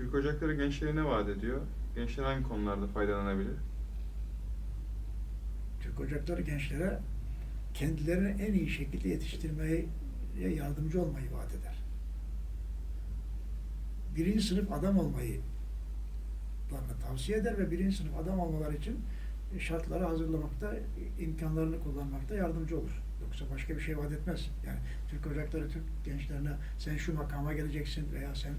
Türk Ocakları gençlere ne vaat ediyor? Gençler hangi konularda faydalanabilir? Türk Ocakları gençlere kendilerini en iyi şekilde yetiştirmeye yardımcı olmayı vaat eder. Birinci sınıf adam olmayı tavsiye eder ve birinci sınıf adam olmaları için şartları hazırlamakta, imkanlarını kullanmakta yardımcı olur. Yoksa başka bir şey vaat etmez. Yani Türk Ocakları Türk gençlerine sen şu makama geleceksin veya sen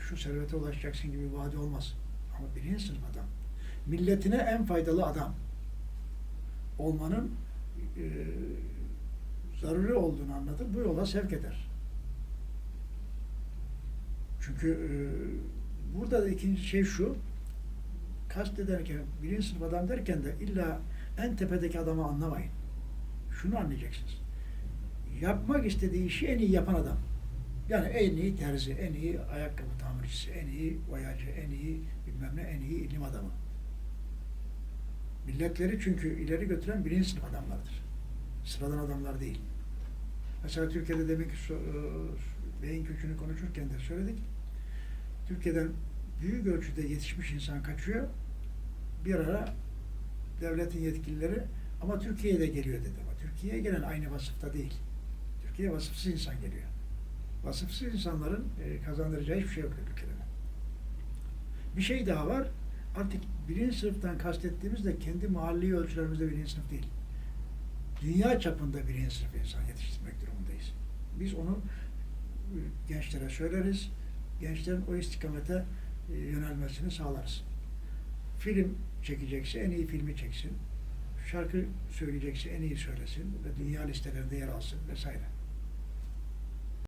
şu servete ulaşacaksın gibi bir vaadi olmaz. Ama birinci sınıf adam. Milletine en faydalı adam olmanın e, zaruri olduğunu anlatır. Bu yola sevk eder. Çünkü e, burada da ikinci şey şu, kast ederken, birinci sınıf adam derken de illa en tepedeki adamı anlamayın. Şunu anlayacaksınız. Yapmak istediği işi en iyi yapan adam. Yani en iyi terzi, en iyi ayakkabı tamircisi, en iyi boyacı, en iyi bilmem ne, en iyi ilim adamı. Milletleri çünkü ileri götüren birinci sınıf adamlardır. Sıradan adamlar değil. Mesela Türkiye'de demek ki e, beyin kökünü konuşurken de söyledik. Türkiye'den büyük ölçüde yetişmiş insan kaçıyor. Bir ara devletin yetkilileri ama Türkiye'ye de geliyor dedi. Ama Türkiye'ye gelen aynı vasıfta değil. Türkiye'ye vasıfsız insan geliyor. Vasıfsız insanların e, kazandıracağı hiçbir şey yok ülkede. Bir şey daha var. Artık birinci sınıftan kastettiğimiz de kendi mahalli ölçülerimizde birinci sınıf değil. Dünya çapında birinci sınıf insan yetiştirmek durumundayız. Biz onu e, gençlere söyleriz. Gençlerin o istikamete e, yönelmesini sağlarız. Film çekecekse en iyi filmi çeksin. Şarkı söyleyecekse en iyi söylesin ve dünya listelerinde yer alsın vesaire.